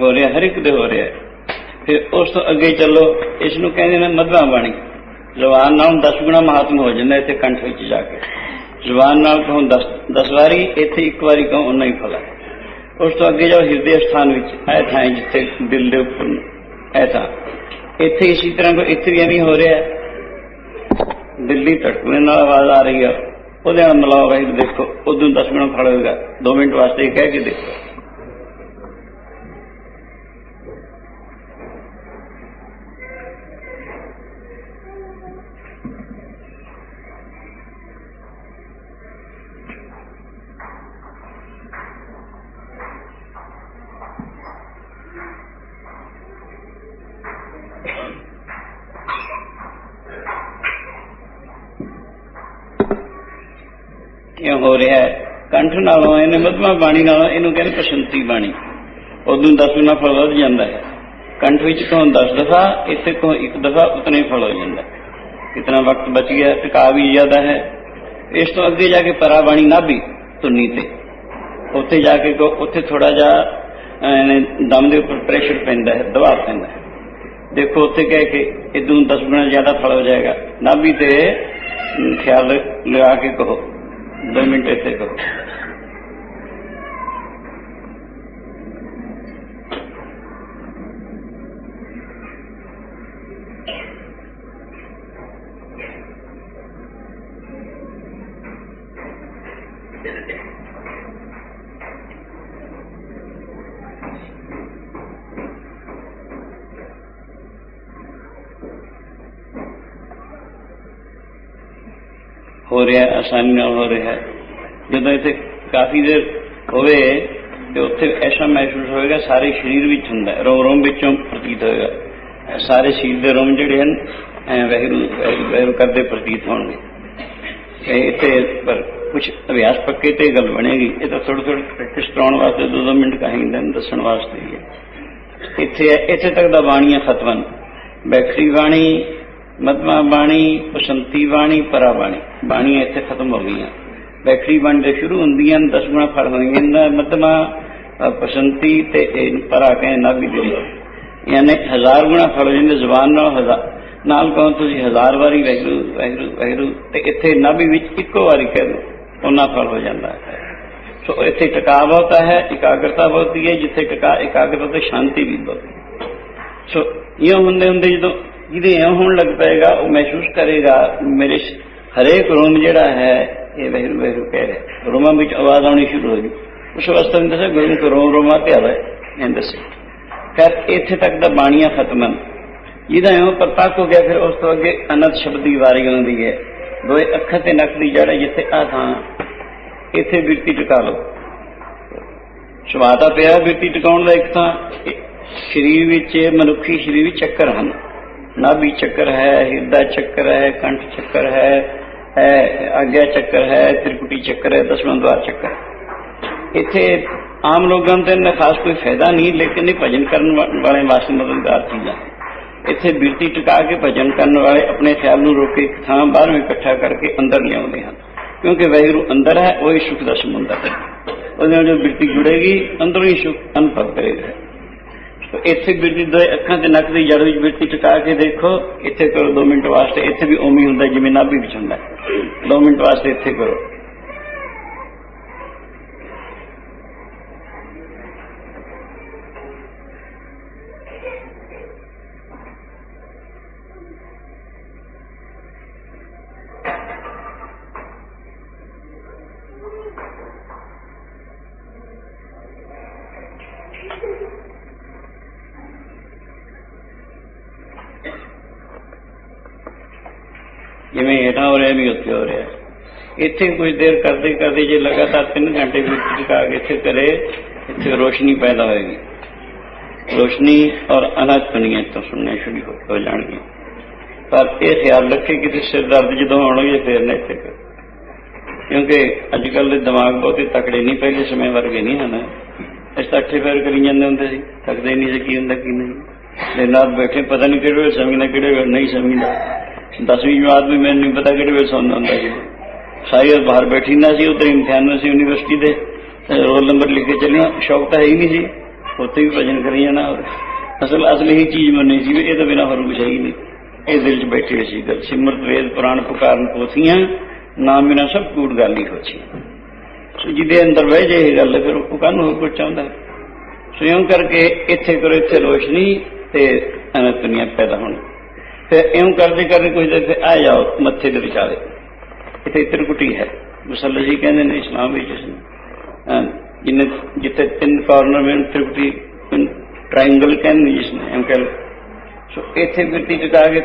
Speaker 1: ਹੋ ਰਿਹਾ, ਹਰ ਇੱਕ ਦੇ ਹੋ ਰਿਹਾ। ਫਿਰ ਉਸ ਤੋਂ ਅੱਗੇ ਚੱਲੋ, ਇਸ ਨੂੰ ਕਹਿੰਦੇ ਨੇ ਮਧਵਾ ਬਾਣੀ। ਜ਼ੁਬਾਨ ਨਾਲ 10 ਗੁਣਾ ਮਹਾਤਮ ਹੋ ਜਾਂਦਾ ਇੱਥੇ ਕੰਠ ਵਿੱਚ ਜਾ ਕੇ। ਜ਼ੁਬਾਨ ਨਾਲ ਕਹੋ 10 10 ਵਾਰੀ, ਇੱਥੇ ਇੱਕ ਵਾਰੀ ਕਹੋ ਉਨਾ ਹੀ ਫਲ ਉਸ ਤੋਂ ਅੱਗੇ ਜਾਓ ਹਿਰਦੇ ਸਥਾਨ ਵਿੱਚ, ਇਹ ਥਾਂ ਜਿੱਥੇ ਦਿਲ ਦੇ ਉੱਪਰ ਇਹ ਥਾਂ। ਇੱਥੇ ਇਸੇ ਤਰ੍ਹਾਂ ਕੋ ਇੱਥੇ ਵੀ ਹੋ ਰਿਹਾ ਦਿੱਲੀ ਧੜਕਣ ਨਾਲ ਆਵਾਜ਼ ਆ ਰਹੀ ਹੈ ਉਹਦੇ ਨਾਲ ਮਿਲਾਓ ਭਾਈ ਦੇਖੋ, ਉਦੋਂ 10 ਗੁਣਾ ਫਲ ਹੋਏਗਾ। 2 ਮਿੰਟ ਵਾਸਤੇ ਕਹਿ ਕੇ ਦੇਖੋ। ਇਹ ਹੋ ਰਿਹਾ ਹੈ? ਕੰਠ ਨਾਲੋਂ ਇਹਨੇ ਮਧਮਾ ਬਾਣੀ ਨਾਲੋਂ ਇਹਨੂੰ ਕਹਿੰਦੇ ਪਸ਼ੰਤੀ ਬਾਣੀ। ਉਦੋਂ 10 ਗੁਣਾ ਫਲ ਵੱਧ ਜਾਂਦਾ ਹੈ। ਕੰਠ ਵਿੱਚ ਤੋਂ 10 ਦਫਾ ਇੱਥੇ ਤੋਂ ਇੱਕ ਦਫਾ ਉਤਨੇ ਫਲ ਹੋ ਜਾਂਦਾ ਕਿਤਨਾ ਵਕਤ ਬਚ ਗਿਆ ਟਿਕਾ ਵੀ ਜ਼ਿਆਦਾ ਹੈ। ਇਸ ਤੋਂ ਅੱਗੇ ਜਾ ਕੇ ਪਰਾ ਬਾਣੀ ਨਾਭੀ ਧੁਨੀ ਤੇ। ਉੱਥੇ ਜਾ ਕੇ ਕੋ ਉੱਥੇ ਥੋੜਾ ਜਿਹਾ ਅਹ, ਦਮ ਦੇ ਉੱਪਰ ਪ੍ਰੈਸ਼ਰ ਪੈਂਦਾ ਹੈ ਦਬਾਅ ਪੈਂਦਾ ਹੈ। ਦੇਖੋ ਉੱਥੇ ਕਹਿ ਕੇ ਇਦੋਂ 10 ਗੁਣਾ ਜ਼ਿਆਦਾ ਫਲ ਹੋ ਜਾਏਗਾ। ਨਾਭੀ ਤੇ ਖਿਆਲ ਲਗਾ ਕੇ ਕਹੋ। ਦੋ ਮਿੰਟ ਇੱਥੇ ਕਰੋ। ਹੋ ਰਿਹਾ, ਆਸਾਨੀ ਨਾਲ ਹੋ ਰਿਹਾ। ਜਦੋਂ ਇੱਥੇ ਕਾਫੀ ਦੇਰ ਹੋਵੇ ਤੇ ਉੱਥੇ ਐਸਾ ਮਹਿਸੂਸ ਹੋਏਗਾ, ਸਾਰੇ ਸਰੀਰ ਵਿੱਚ ਹੁੰਦਾ ਹੈ ਰੋਮ ਰੋਮ ਵਿੱਚੋਂ ਪ੍ਰਤੀਤ ਹੋਏਗਾ। ਸਾਰੇ ਸਰੀਰ ਦੇ ਰੋਮ ਜਿਹੜੇ ਹਨ, ਐ ਵਹਿਰੂ, ਵਹਿਰੂ- ਕਰਦੇ ਪ੍ਰਤੀਤ ਹੋਣਗੇ। ਇੱਥੇ ਪਰ ਕੁਝ ਅਭਿਆਸ ਪੱਕੇ ਤੇ ਗੱਲ ਬਣੇਗੀ। ਇਹ ਤਾਂ ਥੋੜੀ ਥੋੜੀ ਪ੍ਰੈਕਟਿਸ ਕਰਾਉਣ ਵਾਸਤੇ ਦੋ ਦੋ ਮਿੰਟ ਕਹਾਂਗੇ ਦੱਸਣ ਵਾਸਤੇ ਹੀ ਹੈ। ਇੱਥੇ ਇੱਥੇ ਤੱਕ ਦਾ ਬਾਣੀਆਂ ਖਤਮਨ ਬੈਠਰੀ ਬਾਣੀ ਮਧਮਾ ਬਾਣੀ ਬਸੰਤੀ ਬਾਣੀ ਪਰਾ ਬਾਣੀ। ਬਾਣੀਆਂ ਇੱਥੇ ਖਤਮ ਹੋ ਗਈਆਂ। ਬੈਠਰੀ ਬਾਣੀ ਦੇ ਸ਼ੁਰੂ ਹੁੰਦੀਆਂ ਨੇ, ਦਸ ਗੁਣਾ ਫਲ ਹੋਈਆਂ ਨੇ। ਬਸੰਤੀ ਤੇ ਇਹ ਪਰਾ ਕਹਿੰਦੇ ਨਾਭੀ ਦੇ ਯਾਨੀ ਹਜ਼ਾਰ ਗੁਣਾ ਫੜ ਹੋ ਜਾਂਦੇ ਜ਼ੁਬਾਨ ਨਾਲ ਹਜ਼ਾਰ ਨਾਲ ਕਹੋ ਤੁਸੀਂ ਹਜ਼ਾਰ ਵਾਰੀ ਵੈਗਰੂ ਵੈਗਰੂ ਵੈਗਰੂ ਤੇ ਇੱਥੇ ਨਾਭੀ ਵਿੱਚ ਇੱਕੋ ਵਾਰੀ ਕਹਿ ਲਓ ਉਹਨਾਂ ਫਲ ਹੋ ਜਾਂਦਾ ਹੈ। ਸੋ ਇੱਥੇ ਟਿਕਾਅ ਬਹੁਤਾ ਹੈ ਇਕਾਗਰਤਾ ਬਹੁਤੀ ਹੈ ਜਿੱਥੇ ਟਿਕਾਅ ਇਕਾਗਰਤਾ ਤੇ ਸ਼ਾਂਤੀ ਵੀ ਬਹੁਤੀ ਸੋ ਇਹ ਹੁੰਦੇ ਹੁੰਦੇ ਜਦੋਂ ਜਿਹਦੇ ਇਉਂ ਹੋਣ ਲੱਗ ਪਏਗਾ, ਉਹ ਮਹਿਸੂਸ ਕਰੇਗਾ, ਮੇਰੇ ਹਰੇਕ ਰੋਮ ਜਿਹੜਾ ਹੈ, ਇਹ ਵਹਿਰੂ ਵਹਿਰੂ ਕਹਿ ਰਿਹਾ ਰੋਮਾਂ ਵਿੱਚ ਆਵਾਜ਼ ਆਉਣੀ ਸ਼ੁਰੂ ਹੋ ਗਈ। ਉਸ ਅਵਸਥਾ ਵਿੱਚ ਦੱਸਿਆ ਗੁਰੂ ਕੋ ਰੋਮ ਰੋਮਾ ਤੇ ਆਵੇ ਇਹ ਦੱਸੇ ਫਿਰ ਇੱਥੇ ਤੱਕ ਦਾ ਬਾਣੀਆਂ ਖਤਮ ਹਨ। ਜਿਹਦਾ ਇਹ ਪ੍ਰਤਾਪ ਹੋ ਗਿਆ, ਫਿਰ ਉਸ ਤੋਂ ਅੱਗੇ ਅਨੰਤ ਸ਼ਬਦ ਦੀ ਵਾਰੀ ਆਉਂਦੀ ਹੈ। ਦੋਏ ਅੱਖਾਂ ਤੇ ਨੱਕ ਦੀ ਜੜ ਜਿੱਥੇ ਆ ਥਾਂ ਇੱਥੇ ਬਿਰਤੀ ਟਿਕਾ ਲਓ। ਸ਼ਵਾਤਾ ਪਿਆ, ਬਿਰਤੀ ਟਿਕਾਉਣ ਦਾ ਇੱਕ ਤਾਂ ਸਰੀਰ ਵਿੱਚ ਮਨੁੱਖੀ ਸਰੀਰ ਵਿੱਚ ਚੱਕਰ ਹਨ। ਨਾਭੀ ਚੱਕਰ ਹੈ, ਹਿਰਦਾ ਚੱਕਰ ਹੈ, ਕੰਠ ਚੱਕਰ ਹੈ ਹੈ, ਆਗਿਆ ਚੱਕਰ ਹੈ, ਤ੍ਰਿਕੁਟੀ ਚੱਕਰ ਹੈ ਦਸਵਾਂ ਦਵਾਰ ਚੱਕਰ ਇੱਥੇ ਆਮ ਲੋਕਾਂ ਤੇ ਇੰਨਾ ਖਾਸ ਕੋਈ ਫਾਇਦਾ ਨਹੀਂ, ਲੇਕਿਨ ਇਹ ਭਜਨ ਕਰਨ ਵਾਲੇ ਵਾਸਤੇ ਮਦਦਗਾਰ ਚੀਜ਼ਾਂ ਇੱਥੇ ਬਿਰਤੀ ਟਿਕਾ ਕੇ ਭਜਨ ਕਰਨ ਵਾਲੇ ਆਪਣੇ ਖਿਆਲ ਨੂੰ ਰੋਕ ਕੇ ਇੱਕ ਥਾਂ ਬਾਹਰ ਵਿੱਚ ਇਕੱਠਾ ਕਰਕੇ ਅੰਦਰ ਲਿਆਉਂਦੇ ਹਨ। ਕਿਉਂਕਿ ਵੈਗਰੂ ਅੰਦਰ ਹੈ, ਉਹ ਹੀ ਸੁਖ ਦਾ ਸਮੁੰਦਰ ਹੈ। ਉਹਦੇ ਨਾਲ ਜੋ ਬਿਰਤੀ ਜੁੜੇਗੀ, ਅੰਦਰੋਂ ਹੀ ਸੁਖ ਅਨੁਭਵ ਕਰੇਗਾ। ਇੱਥੇ ਬਿਰਤੀ ਦੋ ਅੱਖਾਂ ਤੇ ਨੱਕ ਦੀ ਜੜ ਵਿੱਚ ਬਿਰਤੀ ਟਿਕਾ ਕੇ ਦੇਖੋ, ਇੱਥੇ ਕਰੋ 2 ਮਿੰਟ ਵਾਸਤੇ, ਇੱਥੇ ਵੀ ਉਵੇਂ ਹੁੰਦਾ ਜਿਵੇਂ ਨਾਭੀ ਵਿੱਚ ਹੁੰਦਾ। 2 ਮਿੰਟ ਵਾਸਤੇ ਇੱਥੇ ਕਰੋ। ਜਿਵੇਂ ਹੇਠਾਂ ਹੋ ਰਿਹਾ, ਵੀ ਉੱਥੇ ਹੋ ਰਿਹਾ। ਇੱਥੇ ਕੁਝ ਦੇਰ ਕਰਦੇ ਕਰਦੇ ਜੇ ਲਗਾਤਾਰ 3 ਘੰਟੇ ਵਿੱਚ ਟਿਕਾ ਕੇ ਇੱਥੇ ਕਰੇ ਇੱਥੇ ਰੋਸ਼ਨੀ ਪੈਦਾ ਹੋਏਗੀ। ਰੋਸ਼ਨੀ ਔਰ ਅਨਾਜ ਦੁਨੀਆ ਤੋਂ ਸੁਣਨੇ ਸ਼ੁਰੂ ਹੋ- ਹੋ ਜਾਣਗੇ ਪਰ ਇਹ ਖਿਆਲ ਰੱਖੇ ਕਿ ਸਿਰ ਦਰਦ ਜਦੋਂ ਆਉਣਗੇ ਫੇਰ ਨਾ ਇੱਥੇ ਕਰੋ। ਕਿਉਂਕਿ ਅੱਜ ਕੱਲ ਦੇ ਦਿਮਾਗ ਬਹੁਤੇ ਤਕੜੇ ਨਹੀਂ, ਪਹਿਲੇ ਸਮੇਂ ਵਰਗੇ ਨਹੀਂ ਹਨ। ਅਸੀਂ ਤਾਂ ਅੱਠੇ ਪੈਰ ਕਰੀ ਜਾਂਦੇ ਹੁੰਦੇ ਸੀ। ਤੱਕਦੇ ਨਹੀਂ ਸੀ, ਕੀ ਹੁੰਦਾ, ਕੀ ਨਹੀਂ। ਦੇ ਨਾਲ ਬੈਠੇ, ਪਤਾ ਨਹੀਂ ਕਿਹੜੇ ਵੇਲੇ ਸਮਝਣਾ, ਕਿਹੜੇ ਵੇਲੇ ਨਹੀਂ ਸਮਝਦਾ ਦਸਵੀਂ ਜਮਾਤ ਵੀ ਮੈਨੂੰ ਨਹੀਂ ਪਤਾ ਕਿਹੜੇ ਵੇਲੇ ਸੌਂਦਾ ਹੁੰਦਾ ਸੀ। ਸਾਰੀ ਬਾਹਰ ਬੈਠੀ ਨਾ ਸੀ ਉਧਰ ਇਮਤਿਹਾਨ ਸੀ ਯੂਨੀਵਰਸਿਟੀ ਦੇ। ਰੋਲ ਨੰਬਰ ਲਿਖ ਕੇ ਚੱਲਣਾ ਸ਼ੌਕ ਤਾਂ ਹੈ ਹੀ ਨਹੀਂ ਸੀ। ਉੱਥੇ ਵੀ ਭਜਨ ਕਰੀ ਜਾਣਾ ਅਸਲ ਅਸਲ ਹੀ ਚੀਜ਼ ਮੰਨੀ ਸੀ ਇਹ ਤਾਂ ਬਿਨਾਂ ਹੋਰ ਕੁਛ ਹੈ ਹੀ ਨਹੀਂ। ਇਹ ਦਿਲ 'ਚ ਬੈਠੀ ਹੋਈ ਸੀ ਗੱਲ। ਸਿਮਰਤ, ਵੇਦ, ਪੁਰਾਣ ਪੁਕਾਰਨ ਪੋਥੀਆਂ, ਨਾਮ ਬਿਨਾਂ ਸਭ ਕੂੜ ਗੱਲ ਹੀ ਹੋਛੀ ਸੋ ਜਿਹਦੇ ਅੰਦਰ ਬਹਿ ਜੇ ਇਹ ਗੱਲ, ਫਿਰ ਉਹ ਕੰਨ ਹੋਰ ਕੁਝ ਚਾਹੁੰਦਾ? ਸੋ ਇਉਂ ਕਰਕੇ ਇੱਥੇ ਕਰੋ, ਇੱਥੇ ਰੋਸ਼ਨੀ ਤੇ ਅਨੰਤ ਦੁਨੀਆ ਪੈਦਾ ਹੋਣੀ। ਫਿਰ ਇਉਂ ਕਰਦੇ ਕਰਦੇ ਕੁਝ ਦੇਰ ਫਿਰ ਆ ਜਾਓ ਮੱਥੇ ਦੇ ਵਿਚਾਲੇ। ਇੱਥੇ ਤਿਰਕੁਟੀ ਹੈ। ਮੁਸੱਲਾ ਜੀ ਕਹਿੰਦੇ ਨੇ ਇਸਲਾਮ ਵਿੱਚ ਇਸ ਜਿੰਨੇ ਜਿੱਥੇ ਤਿੰਨ ਕਾਰਨਰ ਵਿੱਚ ਤਿਰਕੁਟੀ ਟ੍ਰਾਇੰਗਲ ਕਹਿੰਦੇ ਜਿਸ ਨੂੰ, ਐਂ ਕਹਿ ਸੋ ਇੱਥੇ ਬਿਰਤੀ ਟਿਕਾ ਕੇ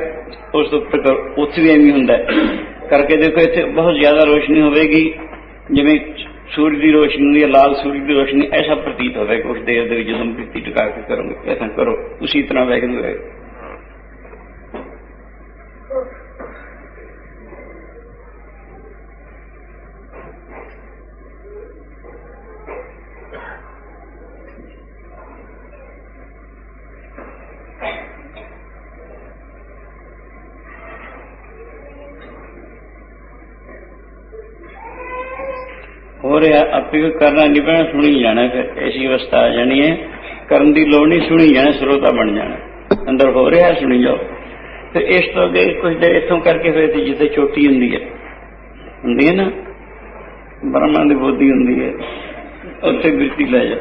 Speaker 1: ਉਸ ਤੋਂ ਉੱਪਰ ਉੱਥੇ ਵੀ ਐਵੇਂ ਹੁੰਦਾ ਕਰਕੇ ਦੇਖੋ ਇੱਥੇ ਬਹੁਤ ਜ਼ਿਆਦਾ ਰੋਸ਼ਨੀ ਹੋਵੇਗੀ। ਜਿਵੇਂ ਸੂਰਜ ਦੀ ਰੋਸ਼ਨੀ ਜਾਂ ਲਾਲ ਸੂਰਜ ਦੀ ਰੋਸ਼ਨੀ, ਐਸਾ ਪ੍ਰਤੀਤ ਹੋਵੇਗਾ ਉਸ ਦੇਰ ਦੇ ਵਿੱਚ ਜਦੋਂ ਬਿਰਤੀ ਟਿਕਾ ਕੇ ਕਰੋਗੇ। ਐਸਾ ਕਰੋ। ਉਸੇ ਤਰ੍ਹਾਂ ਵੈਗਰੂ ਹੈ ਹੋ ਰਿਹਾ, ਆਪੇ ਕੋਈ ਕਰਨਾ ਨਹੀਂ ਪੈਣਾ, ਸੁਣੀ ਜਾਣਾ ਫਿਰ। ਐਸੀ ਅਵਸਥਾ ਆ ਜਾਣੀ ਹੈ। ਕਰਨ ਦੀ ਲੋੜ ਨਹੀਂ, ਸੁਣੀ ਜਾਣਾ, ਸਰੋਤਾ ਬਣ ਜਾਣਾ। ਅੰਦਰ ਹੋ ਰਿਹਾ, ਸੁਣੀ ਜਾਓ। ਫਿਰ ਇਸ ਤੋਂ ਅੱਗੇ ਕੁਝ ਦੇਰ ਇੱਥੋਂ ਕਰਕੇ ਫਿਰ ਤੇ ਜਿੱਥੇ ਚੋਟੀ ਹੁੰਦੀ ਹੈ। ਹੁੰਦੀ ਹੈ ਨਾ? ਬ੍ਰਹਮਾ ਦੀ ਬੋਧੀ ਹੁੰਦੀ ਹੈ। ਉੱਥੇ ਬਿਰਤੀ ਲੈ ਜਾ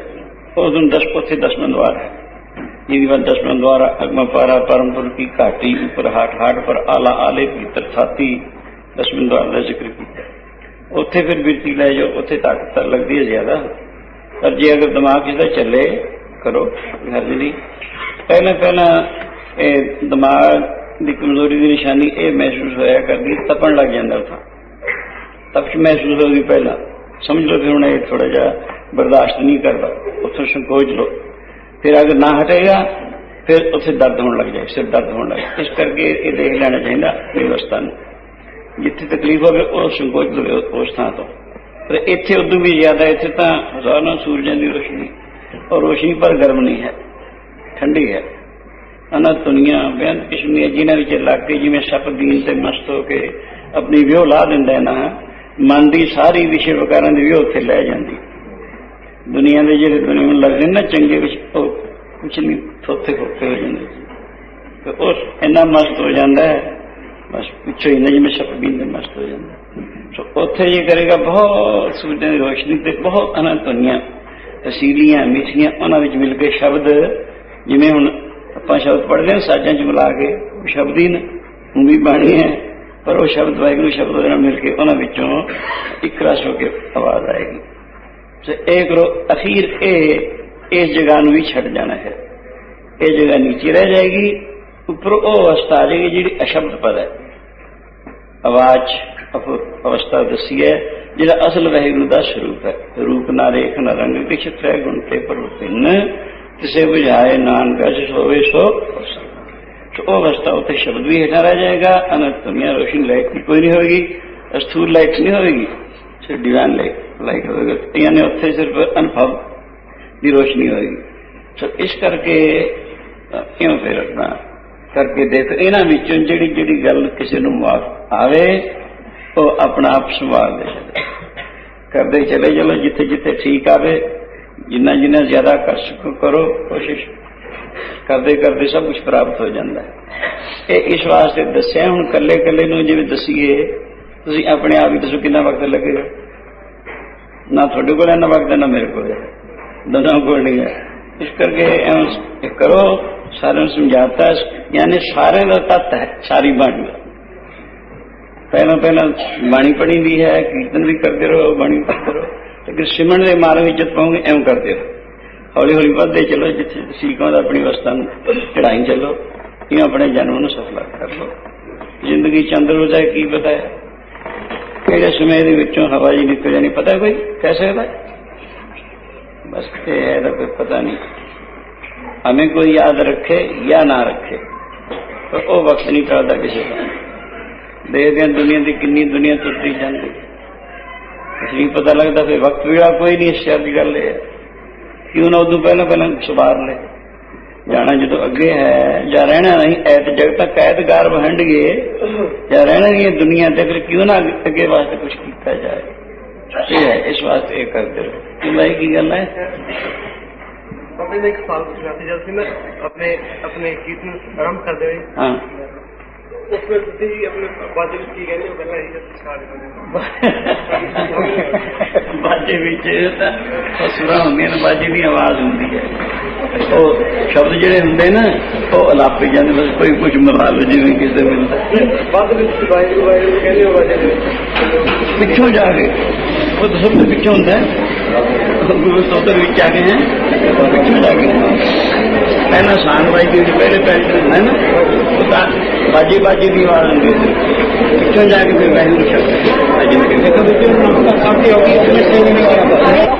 Speaker 1: ਉਸ ਨੂੰ ਦਸ ਪੋਥੇ ਦਸਵਾਂ ਦਵਾਰ ਹੈ। ਜਿਹਦੀ ਵਾਰ ਦਸਵਾਂ ਦਵਾਰ ਅਗਮਾ ਪਾਰਾ, ਪਰਮਪੁਰ ਕੀ ਘਾਟੀ, ਉੱਪਰ ਹਾਟ ਹਾਟ ਪਰ ਆਲਾ ਆਲੇ ਭੀਤਰ ਛਾਤੀ ਦਸਵੇਂ ਦਵਾਰ ਦਾ ਜ਼ਿਕਰ ਕੀਤਾ। ਉੱਥੇ ਫਿਰ ਬਿਰਤੀ ਲੈ ਜਾਓ, ਉੱਥੇ ਤਾਕਤ ਲੱਗਦੀ ਹੈ ਜ਼ਿਆਦਾ। ਪਰ ਜੇ ਅਗਰ ਦਿਮਾਗ ਇਹਦਾ ਚੱਲੇ, ਕਰੋ ਹਰ ਨਹੀਂ। ਪਹਿਲਾਂ ਪਹਿਲਾਂ ਇਹ ਦਿਮਾਗ ਦੀ ਕਮਜ਼ੋਰੀ ਦੀ ਨਿਸ਼ਾਨੀ ਇਹ ਮਹਿਸੂਸ ਹੋਇਆ ਕਰਦੀ, ਤਪਣ ਲੱਗ ਜਾਂਦਾ ਉੱਥਾ। ਤਪਸ਼ ਮਹਿਸੂਸ ਹੋਗੀ ਪਹਿਲਾਂ। ਸਮਝ ਲਓ ਫਿਰ ਹੁਣ ਇਹ ਥੋੜਾ ਜਿਹਾ ਬਰਦਾਸ਼ਤ ਨਹੀਂ ਕਰਦਾ। ਉੱਥੋਂ ਸੰਕੋਚ ਲਓ। ਫਿਰ ਅਗਰ ਨਾ ਹਟੇਗਾ, ਫਿਰ ਉੱਥੇ ਦਰਦ ਹੋਣ ਲੱਗ ਜਾਏ, ਸਿਰ ਦਰਦ ਹੋਣ ਲੱਗ ਇਸ ਕਰਕੇ ਇਹ ਦੇਖ ਲੈਣਾ ਚਾਹੀਦਾ ਵਿਵਸਥਾ ਨੂੰ। ਜਿੱਥੇ ਤਕਲੀਫ ਹੋਵੇ, ਉਹ ਸੰਕੋਚ ਹੋਵੇ ਉਸ ਥਾਂ ਤੋਂ। ਪਰ ਇੱਥੇ ਉਦੋਂ ਵੀ ਜ਼ਿਆਦਾ, ਇੱਥੇ ਤਾਂ ਹਜ਼ਾਰਾਂ ਸੂਰਜਾਂ ਦੀ ਰੋਸ਼ਨੀ। ਔਰ ਰੋਸ਼ਨੀ ਪਰ ਗਰਮ ਨਹੀਂ ਹੈ। ਠੰਡੀ ਹੈ। ਅਨਾ ਦੁਨੀਆ ਬੇਅੰਤ ਕਿਸਮ ਦੀਆਂ ਜਿਨ੍ਹਾਂ ਵਿੱਚ ਲੱਗ ਕੇ ਜਿਵੇਂ ਸੱਪ ਦੀਨ ਤੇ ਮਸਤ ਹੋ ਕੇ ਆਪਣੀ ਵਿਉ ਲਾ ਦਿੰਦਾ ਹੈ ਨਾ ਮਨ ਦੀ ਸਾਰੀ ਵਿਸ਼ੇ ਵਿਕਾਰਾਂ ਦੀ ਵਿਉ ਉੱਥੇ ਲੈ ਜਾਂਦੀ। ਦੁਨੀਆ ਦੇ ਜਿਹੜੇ ਦੁਨੀਆ ਨੂੰ ਲੱਗਦੇ ਨਾ ਚੰਗੇ ਵਿੱਚ, ਉਹ ਕੁਛ ਨਹੀਂ ਥੋਥੇ ਹੋਕੇ ਹੋ ਜਾਂਦੇ। ਤੇ ਉਸ, ਇੰਨਾ ਮਸਤ ਹੋ ਜਾਂਦਾ ਹੈ ਬਸ ਪਿੱਛੇ ਹੀ ਨਹੀਂ ਜਿਵੇਂ ਸੱਪ ਬੀਨ ਦੇ ਮਸਤ ਹੋ ਜਾਂਦਾ। ਸੋ ਉੱਥੇ ਇਹ ਕਰੇਗਾ ਬਹੁਤ ਸੂਰਜਾਂ ਦੀ ਰੋਸ਼ਨੀ ਤੇ ਬਹੁਤ ਅਨੰਤ ਦੁਨੀਆ ਤਸੀਲੀਆਂ, ਮਿੱਠੀਆਂ, ਉਹਨਾਂ ਵਿੱਚ ਮਿਲ ਕੇ ਸ਼ਬਦ, ਜਿਵੇਂ ਹੁਣ ਆਪਾਂ ਸ਼ਬਦ ਪੜ੍ਹਦੇ ਹਾਂ, ਸਾਜ਼ਾਂ 'ਚ ਮਿਲਾ ਕੇ ਉਹ ਸ਼ਬਦ ਹੀ ਨੇ ਉਹ ਵੀ ਬਾਣੀ ਹੈ, ਪਰ ਉਹ ਸ਼ਬਦ ਵਾਹਿਗੁਰੂ ਸ਼ਬਦ ਦੇ ਨਾਲ ਮਿਲ ਕੇ ਉਹਨਾਂ ਵਿੱਚੋਂ ਇੱਕ ਰਸ ਹੋ ਕੇ ਆਵਾਜ਼ ਆਏਗੀ। ਸੋ ਇਹ ਕਰੋ, ਅਖੀਰ ਇਹ, ਇਸ ਜਗ੍ਹਾ ਨੂੰ ਵੀ ਛੱਡ ਜਾਣਾ ਹੈ। ਇਹ ਜਗ੍ਹਾ ਨੀਚੇ ਰਹਿ ਜਾਏਗੀ ਉੱਪਰ ਉਹ ਅਵਸਥਾ ਆ ਜਾਏਗੀ ਜਿਹੜੀ ਅਸ਼ਬਦ ਪਦ ਹੈ ਆਵਾਜ਼ ਅਪ- ਅਵਸਥਾ ਦੱਸੀ ਹੈ ਜਿਹੜਾ ਅਸਲ ਵਾਹਿਗੁਰੂ ਦਾ ਸਰੂਪ ਹੈ ਰੂਪ ਨਾ ਰੇਖ ਨਾ ਰੰਗ ਕਿਛ ਤ੍ਰੈ ਗੁਣ ਤੇ ਪਰਵਤਿਨ ਤਿਸੇ ਬੁਝਾਏ ਨਾਨਕ ਜਿਸ ਹੋਵੇ ਸੋ ਪ੍ਰਸੰਨ। ਸੋ ਉਹ ਅਵਸਥਾ ਉੱਤੇ ਸ਼ਬਦ ਵੀ ਹੇਠਾਂ ਰਹਿ ਜਾਏਗਾ ਅਨੰਤ ਦੁਨੀਆ ਰੋਸ਼ਨੀ ਲਾਈਟ ਵੀ ਕੋਈ ਨਹੀਂ ਹੋਏਗੀ ਅਸਥੂਲ ਲਾਈਟ ਨਹੀਂ ਹੋਏਗੀ ਸਿਰ ਦੀਵਾਨ ਲਾਈਟ ਲਾਈਟ ਹੋਏਗਾ ਯਾਨੀ ਉੱਥੇ ਸਿਰਫ ਅਨੁਭਵ ਦੀ ਰੋਸ਼ਨੀ ਹੋਏਗੀ ਸੋ ਇਸ ਕਰਕੇ ਅ, ਕਿਉਂ ਫਿਰ ਆਪਣਾ ਕਰਕੇ ਦੇਖ, ਇਹਨਾਂ ਵਿੱਚੋਂ ਜਿਹੜੀ ਜਿਹੜੀ ਗੱਲ ਕਿਸੇ ਨੂੰ ਮਾਫ ਆਵੇ, ਉਹ ਆਪਣਾ ਆਪ ਸੰਭਾਲ ਦੇ ਕਰਦੇ ਚਲੇ ਚਲੋ, ਜਿੱਥੇ ਜਿੱਥੇ ਠੀਕ ਆਵੇ, ਜਿੰਨਾ ਜਿੰਨਾ ਜ਼ਿਆਦਾ ਕਰ ਸਕੋ ਕਰੋ, ਕੋਸ਼ਿਸ਼। ਕਰਦੇ ਕਰਦੇ ਸਭ ਕੁਝ ਪ੍ਰਾਪਤ ਹੋ ਜਾਂਦਾ। ਹੈ ਇਹ ਇਸ ਵਾਸਤੇ ਦੱਸਿਆ, ਹੁਣ ਕੱਲੇ ਕੱਲੇ ਨੂੰ ਜਿਵੇਂ ਦਸੀਏ, ਤੁਸੀਂ ਆਪਣੇ ਆਪ ਹੀ ਦੱਸੋ ਕਿੰਨਾ ਵਕਤ ਲੱਗੇਗਾ। ਨਾ ਤੁਹਾਡੇ ਕੋਲ ਇੰਨਾ ਵਕਤ ਹੈ ਨਾ ਮੇਰੇ ਕੋਲ। ਹੈ ਦੋਨਾਂ ਕੋਲ ਨਹੀਂ ਹੈ। ਇਸ ਕਰਕੇ ਐਵੇਂ ਕਰੋ ਸਾਰਿਆਂ ਨੂੰ ਸਮਝਾਤਾ ਹੈ, ਯਾਨੀ ਸਾਰਿਆਂ ਦਾ ਤੱਤ ਹੈ ਸਾਰੀ ਬਾਣੀ। ਪਹਿਲਾਂ ਪਹਿਲਾਂ ਬਾਣੀ ਪੜ੍ਹੀ ਦੀ ਹੈ ਕੀਰਤਨ ਵੀ ਕਰਦੇ ਰਹੋ ਬਾਣੀ ਪੜ੍ਹਦੇ ਰਹੋ। ਲੇਕਿਨ ਸਿਮਰਨ ਦੇ ਮਾਰਗ ਵਿੱਚ ਜਦ ਪਾਉਂਗੇ ਐਵੇਂ ਕਰਦੇ ਰਹੋ। ਹੌਲੀ ਹੌਲੀ ਵੱਧਦੇ ਚਲੋ ਜਿੱਥੇ ਤੁਸੀਂ ਦਾ ਆਪਣੀ ਅਵਸਥਾ ਨੂੰ ਚੜਾਈ ਚੱਲੋ ਇਹ ਆਪਣੇ ਜਨਮ ਨੂੰ ਸਫਲ ਕਰ ਲਓ। ਜ਼ਿੰਦਗੀ ਚੰਦਰ ਹੋ ਜਾਏ ਕੀ ਪਤਾ ਹੈ? ਕਿਹੜੇ ਸਮੇਂ ਦੇ ਵਿੱਚੋਂ ਹਵਾ ਜੀ ਨਿਕਲ ਜਾਣੀ ਪਤਾ ਕੋਈ? ਕਹਿ ਸਕਦਾ? ਬਸ ਇਹ ਹੈ ਕੋਈ ਪਤਾ ਨਹੀਂ। हमें कोई याद रखे या ना रखे पर वो वक्त नहीं टलदा किसी का देखते हैं दुनिया की किन्नी दुनिया तुरती जाती कुछ नहीं पता लगता फिर वक्त भी कोई नहीं इस शब्द गल है क्यों ना उदू पहले पहले सवार ले ਜਾਣਾ ਜਦੋਂ ਅੱਗੇ ਹੈ ਜਾਂ ਰਹਿਣਾ ਨਹੀਂ ਐਤ ਜਗਤ ਕੈਦਗਾਰ ਵਹੰਡਗੇ ਜਾਂ ਰਹਿਣਾ ਨਹੀਂ ਇਹ ਦੁਨੀਆ ਤੇ ਫਿਰ ਕਿਉਂ ਨਾ ਅੱਗੇ- ਅੱਗੇ ਵਾਸਤੇ ਕੁਝ ਕੀਤਾ ਜਾਏ ਇਹ ਹੈ ਇਸ ਵਾਸਤੇ ਇਹ ਕਰਦੇ ਰਹੋ ਕਿ ਮੈਂ ਕੀ ਗੱਲ ਹੈ
Speaker 2: ਬਾਬੇ ਨੇ ਇੱਕ ਸਵਾਲ ਪੁੱਛਣਾ ਸੀ ਜਦ ਸੀ ਮੈਂ ਆਪਣੇ ਆਪਣੇ ਗੀਤ ਨੂੰ ਆਰੰਭ ਕਰਦੇ ਹੋਏ।
Speaker 1: ਹਾਂ।
Speaker 2: ਉਸ ਵਿੱਚ ਤੁਸੀਂ ਆਪਣੇ ਬਾਜੇ ਵਿੱਚ ਕੀ ਕਹਿੰਦੇ ਹੋ? ਪਹਿਲਾਂ ਇਹ ਜਦ ਸਟਾਰਟ ਕਰਦੇ
Speaker 1: ਬਾਜੇ ਵਿੱਚ ਤਾਂ ਸੁਰਾਂ ਹੁੰਦੀਆਂ ਨੇ ਬਾਜੇ ਦੀ ਆਵਾਜ਼ ਹੁੰਦੀ ਹੈ। ਉਹ ਸ਼ਬਦ ਜਿਹੜੇ ਹੁੰਦੇ ਨਾ ਉਹ ਅਲਾਪੇ ਜਾਂਦੇ ਬਸ ਕੋਈ ਕੁਝ ਮਿਲਾ ਲਓ ਜਿਵੇਂ ਕਿਸੇ ਮਿਲਦਾ।
Speaker 2: ਬਾਅਦ ਵਿੱਚ ਵਾਹਿਗੁਰੂ ਵਾਹਿਗੁਰੂ ਕਹਿੰਦੇ ਹੋ ਬਾਜੇ ਦੇ ਵਿੱਚ।
Speaker 1: ਪਿੱਛੋਂ ਜਾ ਕੇ ਉਹ ਸਭ ਤੋਂ ਪਿੱਛੋਂ ਹੁੰਦਾ ਹੈ। ਗੁਰੂ ਸੋਤਰ ਵਿੱਚ ਆ ਗਏ ਹਾਂ। ਪਵਿੱਤਰ ਲੱਗ ਗਏ ਪਹਿਲਾਂ ਸਾਨ ਬਾਈ ਦੇ ਪਹਿਲੇ ਪਹਿਲੇ ਹੈ ਨਾ ਪਤਾ ਬਾਜੀ ਬਾਜੀ ਦੀ ਆਵਾਜ਼ ਆਉਂਦੀ ਸੀ। ਕਿੱਥੋਂ ਜਾ ਕੇ ਫਿਰ ਮੈਨੂੰ ਸ਼ਕਤੀ ਅਜੇ ਦੇਖੋ ਬੱਚੇ ਨੂੰ ਨਾ ਪਤਾ ਕਾਫੀ ਹੋ ਗਈ, ਇਸ ਵਿੱਚ ਨਹੀਂ ਕਿਹਾ